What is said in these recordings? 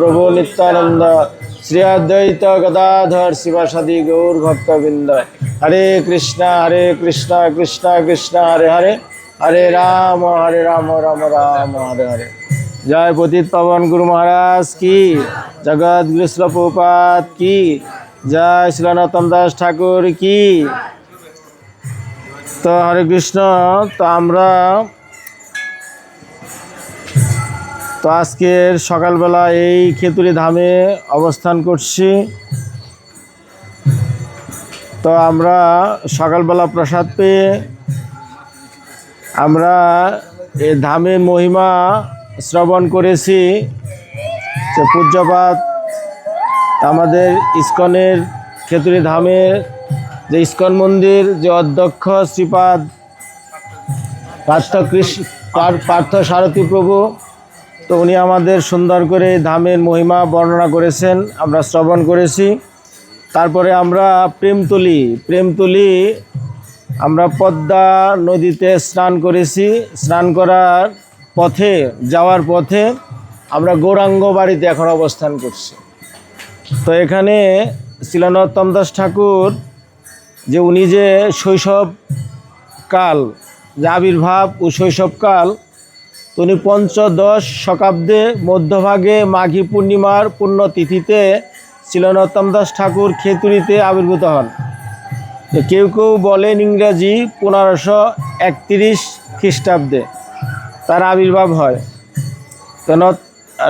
প্রভু নিত্যানন্দ, শ্রী অদ্বৈত গদাধর শিবাসাদি গৌর ভক্তবৃন্দ। হরে কৃষ্ণ হরে কৃষ্ণ কৃষ্ণ কৃষ্ণ, হরে হরে। হরে রাম হরে রাম রাম রাম, হরে হরে। জয় পতিত পবন গুরু মহারাজ কি? জগৎ কৃষ্ণ প্রপাত কি? জয় শিলানতম দাস ঠাকুর কি? তো হরে কৃষ্ণ, তো আমরা তো আজকের সকালবেলা এই খেতুরি ধামে অবস্থান করছি। তো আমরা সকালবেলা প্রসাদ পেয়ে আমরা এই ধামের মহিমা শ্রবণ করেছি যে পূজ্যপাত আমাদের ইস্কনের খেতুরি ধামের যে ইস্কন মন্দির, যে অধ্যক্ষ শ্রীপাদ পার্থ কৃষ্ণ পার্থ সারথী প্রভু তো উনি আমাদের সুন্দর করে ধামের মহিমা বর্ণনা করেছেন, আমরা শ্রবণ করেছি। তারপরে আমরা প্রেমতলি প্রেমতলি আমরা পদ্মা নদীতে স্নান করেছি। স্নান করার পথে, যাওয়ার পথে আমরা গৌরাঙ্গ বাড়িতে এখন অবস্থান করছি। তো এখানে শিলানত্তম দাস ঠাকুর যে উনি যে শৈশব কাল যে আবির্ভাব ও শৈশবকাল উনি পঞ্চদশ শতাব্দে মধ্যভাগে মাঘী পূর্ণিমার পুণ্যতিথিতে শিলনত্তম দাস ঠাকুর খেতুরিতে আবির্ভূত হন। কেউ কেউ বলেন ইংরাজি পনেরোশো একত্রিশ খ্রিস্টাব্দে তার আবির্ভাব হয়। তো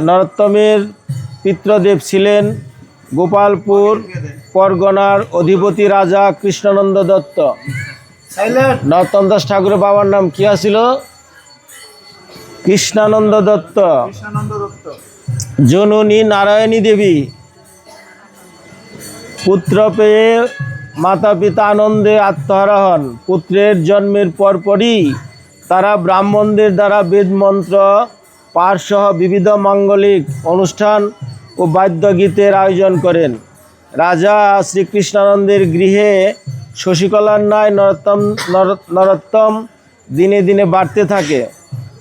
নরোত্তমের পিতৃদেব ছিলেন গোপালপুর পরগনার অধিপতি রাজা কৃষ্ণানন্দ দত্ত। নরোত্তম দাস ঠাকুরের বাবার নাম কী ছিল কৃষ্ণানন্দ দত্ত। জননী নারায়ণী দেবী। পুত্র পেয়ে মাতা পিতা আনন্দে আত্মহারা হন। পুত্রের জন্মের পরপরই তারা ব্রাহ্মণদের দ্বারা বেদ মন্ত্র পাঠসহ বিবিধ মাঙ্গলিক অনুষ্ঠান ও বাদ্যগীতের আয়োজন করেন। রাজা শ্রীকৃষ্ণানন্দের গৃহে শশীকলার ন্যায় নরোত্তম নর- নরোত্তম দিনে দিনে বাড়তে থাকে।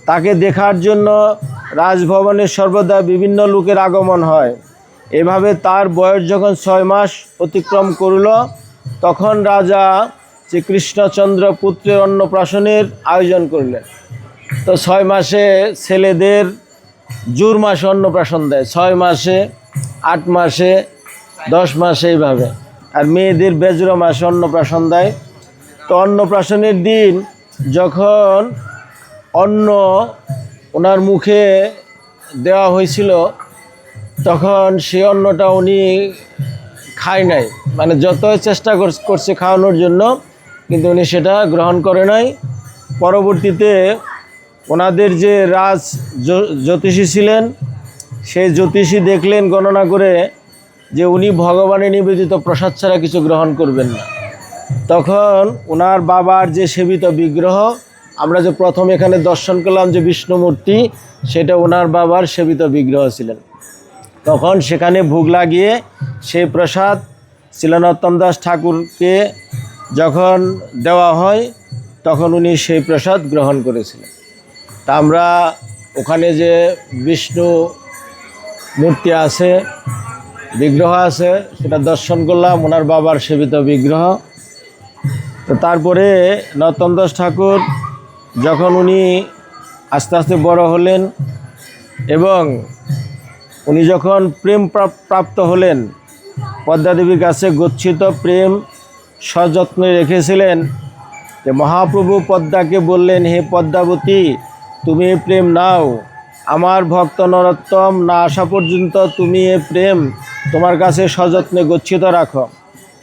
তাকে দেখার জন্য রাজভবনে সর্বদা বিভিন্ন লোকের আগমন হয়। এভাবে তার বয়স যখন ছয় মাস অতিক্রম করল, তখন রাজা শ্রীকৃষ্ণচন্দ্র পুত্রের অন্নপ্রাশনের আয়োজন করলেন। তো ছয় মাসে ছেলেদের জুর মাসে অন্নপ্রাশন দেয়। ছয় মাসে, আট মাসে, দশ মাসে এইভাবে। আর মেয়েদের বেজর মাসে অন্নপ্রাশন দেয়। তো অন্নপ্রাশনের দিন যখন অন্ন ওনার মুখে দেওয়া হয়েছিল, তখন সে অন্নটা উনি খায় নাই। মানে যতই চেষ্টা কর- করছে খাওয়ানোর জন্য, কিন্তু উনি সেটা গ্রহণ করে নাই। পরবর্তীতে ওনাদের যে রাজ জ্যোতিষী ছিলেন, সেই জ্যোতিষী দেখলেন, গণনা করে যে উনি ভগবানের নিবেদিত প্রসাদ ছাড়া কিছু গ্রহণ করবেন না। তখন ওনার বাবার যে সেবিত বিগ্রহ আমরা যে প্রথম এখানে দর্শন করলাম যে বিষ্ণু মূর্তি সেটা ওনার বাবার সেবিত বিগ্রহ ছিলেন। তখন সেখানে ভোগ লাগিয়ে সেই প্রসাদ শিলানত্তম দাস ঠাকুরকে যখন দেওয়া হয়, তখন উনি সেই প্রসাদ গ্রহণ করেছিলেন। তা আমরা ওখানে যে বিষ্ণু মূর্তি আছে, বিগ্রহ আছে, সেটা দর্শন করলাম, ওনার বাবার সেবিত বিগ্রহ। তো তারপরে নর্তন দাস ঠাকুর যখন উনি আস্তে আস্তে বড় হলেন এবং উনি যখন প্রেম প্রাপ- প্রাপ্ত হলেন, পদ্মাদেবীর কাছে গচ্ছিত প্রেম সযত্নে রেখেছিলেন, যে মহাপ্রভু পদ্মাকে বললেন, হে পদ্মাবতী, তুমি প্রেম নাও। আমার ভক্ত নরোত্তম না আসা পর্যন্ত তুমি এ প্রেম তোমার কাছে সযত্নে গচ্ছিত রাখো।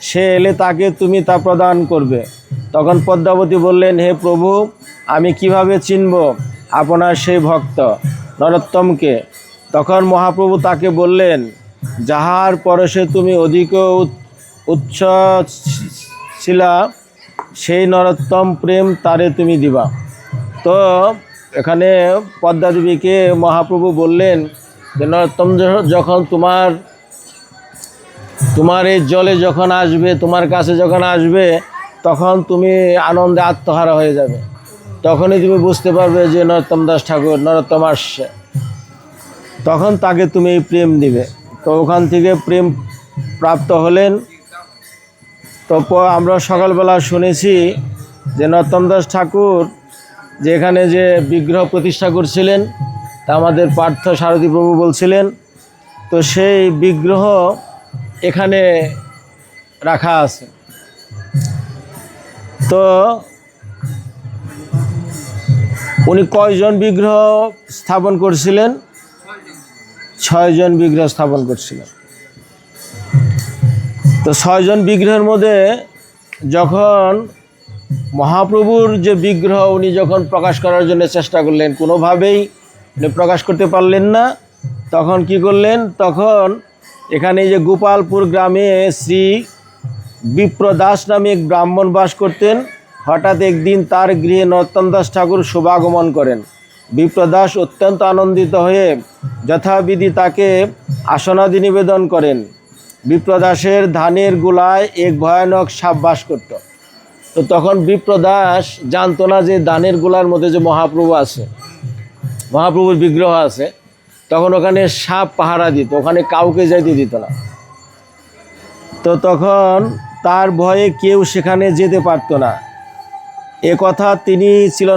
সে এলে তাকে তুমি তা প্রদান করবে। তখন পদ্মাবতী বললেন, হে প্রভু, আমি কীভাবে চিনব আপনার সেই ভক্ত নরোত্তমকে? তখন মহাপ্রভু তাকে বললেন, যাহার পরশে তুমি অধিক উচ্চ ছিলা সেই নরোত্তম প্রেম তারে তুমি দিবা। তো এখানে পদ্মাদেবীকে মহাপ্রভু বললেন যে, নরোত্তম যখন তোমার তোমার এই জলে যখন আসবে, তোমার কাছে যখন আসবে তখন তুমি আনন্দে আত্মহারা হয়ে যাবে। তখনই তুমি বুঝতে পারবে যে নরোত্তম দাস ঠাকুর নরোত্তম আসছে। তখন তাকে তুমি এই প্রেম দিবে। তো ওখান থেকে প্রেম প্রাপ্ত হলেন। তো আমরা সকালবেলা শুনেছি যে নর্তন দাস ঠাকুর যে এখানে যে বিগ্রহ প্রতিষ্ঠা করছিলেন, তা আমাদের পার্থ সারথী প্রভু বলছিলেন। তো সেই বিগ্রহ এখানে রাখা আছে। তো উনি কয়জন বিগ্রহ স্থাপন করছিলেন? ছয়জন বিগ্রহ স্থাপন করছিলেন। তো ছয়জন বিগ্রহের মধ্যে যখন মহাপ্রভুর যে বিগ্রহ উনি যখন প্রকাশ করার জন্য চেষ্টা করলেন, কোনোভাবেই উনি প্রকাশ করতে পারলেন না, তখন কি করলেন? তখন এখানে যে গোপালপুর গ্রামে শ্রী বিপ্রদাস নামে এক ব্রাহ্মণ বাস করতেন। হঠাৎ একদিন তার গৃহে নর্তন দাস ঠাকুর শুভাগমন করেন। বিপ্রদাস অত্যন্ত আনন্দিত হয়ে যথাবিধি তাকে আসনাদি নিবেদন করেন। বিপ্রদাসের ধানের গোলায় এক ভয়ানক সাপ বাস করত। তো তখন বিপ্রদাস জানতো না যে ধানের গোলার মধ্যে যে মহাপ্রভু আছে, মহাপ্রভুর বিগ্রহ আছে, তখন ওখানে সাপ পাহারা দিত, ওখানে কাউকে যাইতে দিত না। তো তখন তার ভয়ে কেউ সেখানে যেতে পারতো না। এ কথা তিনি ছিল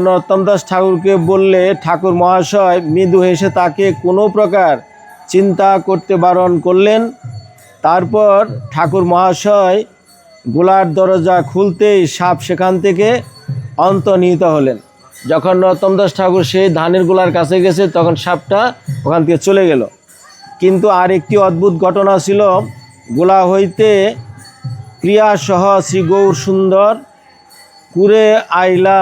দাস ঠাকুরকে বললে, ঠাকুর মহাশয়, মৃদু হেসে তাকে কোনো প্রকার চিন্তা করতে বারণ করলেন? তারপর ঠাকুর মহাশয় গোলার দরজা খুলতেই সাপ সেখান থেকে অন্তর্নিহিত হলেন। যখন দাস ঠাকুর সেই ধানের গোলার কাছে গেছে, তখন সাপটা ওখান থেকে চলে গেল। কিন্তু আর একটি অদ্ভুত ঘটনা ছিল। গোলা হইতে ক্রিয়াসহ শ্রী গৌর সুন্দর, কুরে আইলা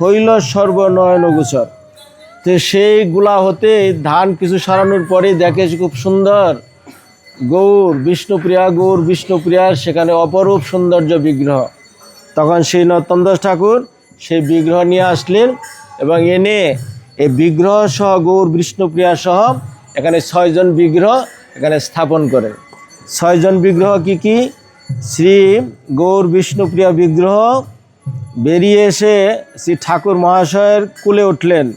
হইল সর্বনয়ন গোচর। তো সেই গুলা হতে ধান কিছু সারানোর পরে দেখে খুব সুন্দর। গৌর, বিষ্ণুপ্রিয়া, গৌর বিষ্ণুপ্রিয়ার সেখানে অপরূপ সৌন্দর্য বিগ্রহ। তখন সেই নর্তনদাস ঠাকুর সেই বিগ্রহ নিয়ে আসলেন এবং এনে এই বিগ্রহ সহ গৌর, বিষ্ণুপ্রিয়া সহ এখানে ছয়জন বিগ্রহ এখানে স্থাপন করেন। ছয়জন বিগ্রহ কি কি? শ্রী গৌর বিষ্ণুপ্রিয়া বিগ্রহ বেরিয়ে এসে শ্রী ঠাকুর মহাশয়ের কুলে উঠলেন।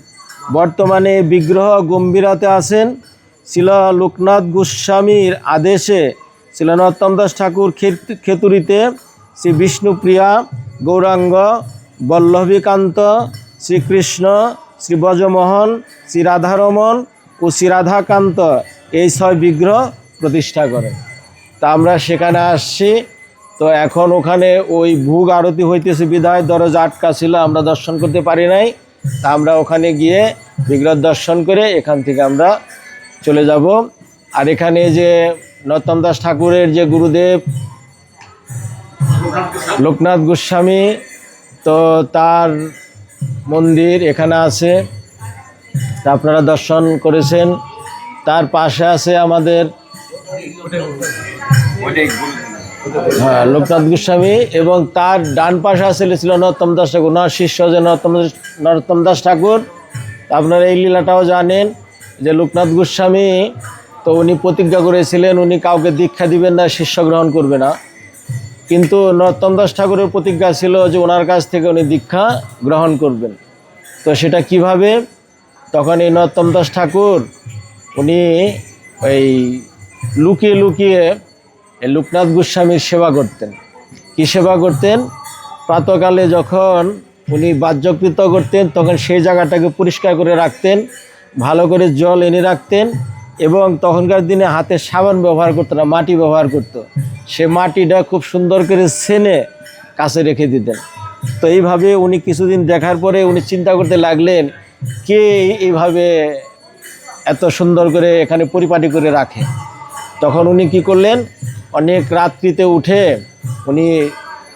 বর্তমানে বিগ্রহ গম্ভীরাতে আছেন ছিল লোকনাথ গোস্বামীর আদেশে ছিল নরোত্তম দাস ঠাকুর খেত- খেতুরিতে শ্রী বিষ্ণুপ্রিয়া, গৌরাঙ্গ, বল্লভীকান্ত, শ্রীকৃষ্ণ, শ্রী ব্রজমোহন, শ্রী রাধারমন ও শ্রী রাধাকান্ত এই ছয় বিগ্রহ প্রতিষ্ঠা করেন। তা আমরা সেখানে আসছি। তো এখন ওখানে ওই ভোগ আরতি হইতেছে, বিদায় দরজা আটকা ছিল, আমরা দর্শন করতে পারি নাই। তা আমরা ওখানে গিয়ে বিগ্রহ দর্শন করে এখান থেকে আমরা চলে যাব। আর এখানে যে নর্তম দাস ঠাকুরের যে গুরুদেব, লোকনাথ গোস্বামী, তো তার মন্দির এখানে আছে। তা আপনারা দর্শন করেছেন। তার পাশে আছে আমাদের হ্যাঁ লোকনাথ গোস্বামী এবং তার ডান পাশে আসলে ছিল নরোত্তম দাস ঠাকুর। ওনার শিষ্য যে নরোত্তম নরোত্তম দাস ঠাকুর, আপনারা এই লীলাটাও জানেন যে লোকনাথ গোস্বামী তো উনি প্রতিজ্ঞা করেছিলেন, উনি কাউকে দীক্ষা দিবেন না, শিষ্য গ্রহণ করবে না। কিন্তু নরোত্তম দাস ঠাকুরের প্রতিজ্ঞা ছিল যে ওনার কাছ থেকে উনি দীক্ষা গ্রহণ করবেন। তো সেটা কীভাবে? তখন এই নরোত্তম দাস ঠাকুর, উনি ওই লুকিয়ে লুকিয়ে লোকনাথ গোস্বামীর সেবা করতেন। কি সেবা করতেন? প্রাতকালে যখন উনি বাহ্যকৃত করতেন, তখন সেই জায়গাটাকে পরিষ্কার করে রাখতেন, ভালো করে জল এনে রাখতেন এবং তখনকার দিনে হাতে সাবান ব্যবহার করতো না, মাটি ব্যবহার করতো। সে মাটিটা খুব সুন্দর করে সেনে কাছে রেখে দিতেন। তো এইভাবে উনি কিছুদিন দেখার পরে উনি চিন্তা করতে লাগলেন, কে এইভাবে এত সুন্দর করে এখানে পরিপাটি করে রাখে? তখন উনি কি করলেন? অনেক রাত্রিতে উঠে উনি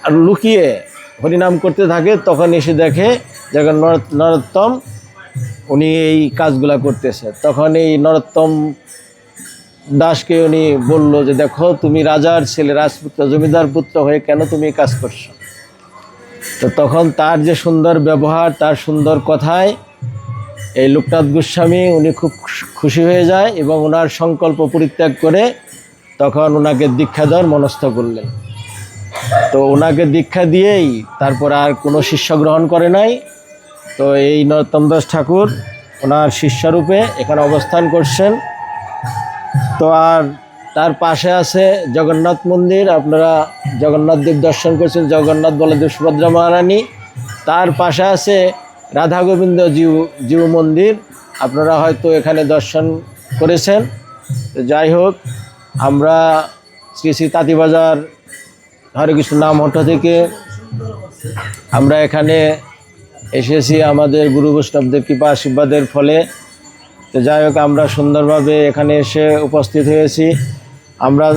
লুকিয়ে হরিনাম করতে থাকে, তখন এসে দেখে যখন নর- নরোত্তম উনি এই কাজগুলা করতেছে। তখন এই নরোত্তম দাসকে উনি বলল যে, দেখো, তুমি রাজার ছেলে, রাজপুত্র, জমিদার পুত্র হয়ে কেন তুমি এই কাজ করছ? তো তখন তার যে সুন্দর ব্যবহার, তার সুন্দর কথায় এই লোকনাথ গোস্বামী উনি খুব খুশি হয়ে যায় এবং ওনার সংকল্প পরিত্যাগ করে তখন ওনাকে দীক্ষা দেওয়ার মনস্থ করলেন। তো ওনাকে দীক্ষা দিয়েই তারপর আর কোনো শিষ্য গ্রহণ করে নাই। তো এই নরোত্তম দাস ঠাকুর ওনার শিষ্যরূপে এখানে অবস্থান করছেন। তো আর তার পাশে আছে জগন্নাথ মন্দির। আপনারা জগন্নাথ দেব দর্শন করছেন, জগন্নাথ বলদেব সুভদ্রা মহারানী। তার পাশে আছে রাধা গোবিন্দ জিউ জিউ মন্দির। আপনারা হয়তো এখানে দর্শন করেছেন। যাই হোক আমরা শ্রী শ্রী তাঁতিবাজার হরে কৃষ্ণ নাম হট্ট থেকে আমরা এখানে এসেছি আমাদের গুরু বৈষ্ণবদের কৃপা আশীর্বাদের ফলে। তো যাই হোক, আমরা সুন্দরভাবে এখানে এসে উপস্থিত হয়েছি। আমরা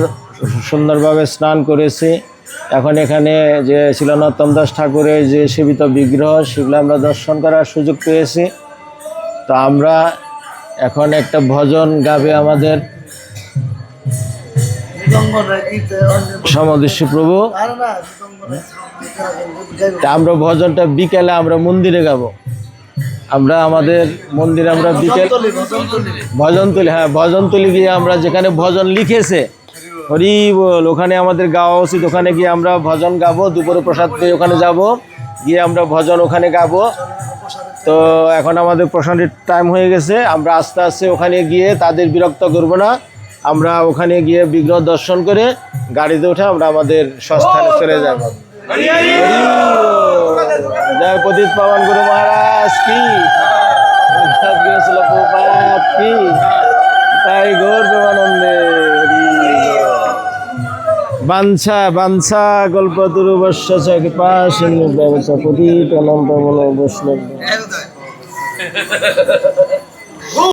সুন্দরভাবে স্নান করেছি। এখন এখানে যে ছিল নর্তম দাস ঠাকুরের যে সেবিত বিগ্রহ, সেগুলো আমরা দর্শন করার সুযোগ পেয়েছি। তো আমরা এখন একটা ভজন গাবে আমাদের। সমদৃশ্য প্রভু। আমরা ভজনটা বিকেলে আমরা মন্দিরে গাবো। আমরা আমাদের মন্দিরে আমরা বিকেল ভজন তুলি হ্যাঁ ভজন তুলি গিয়ে আমরা যেখানে ভজন লিখেছে, হরি বল, ওখানে আমাদের গাওয়া উচিত। ওখানে গিয়ে আমরা ভজন গাবো, দুপুরে প্রসাদ পেয়ে ওখানে যাব। গিয়ে আমরা ভজন ওখানে গাবো। তো এখন আমাদের প্রসাদের টাইম হয়ে গেছে। আমরা আস্তে আস্তে ওখানে গিয়ে তাদের বিরক্ত করব না। আমরা ওখানে গিয়ে বিগ্রহ দর্শন করে গাড়িতে উঠে আমরা আমাদের সস্থানে চলে যাব। জয় পতিত পাবন গুরু মহারাজ কি? কি? তাই বাঞ্ছা বাঞ্ছা, গল্প ব্যবসা বৈষ্ণব।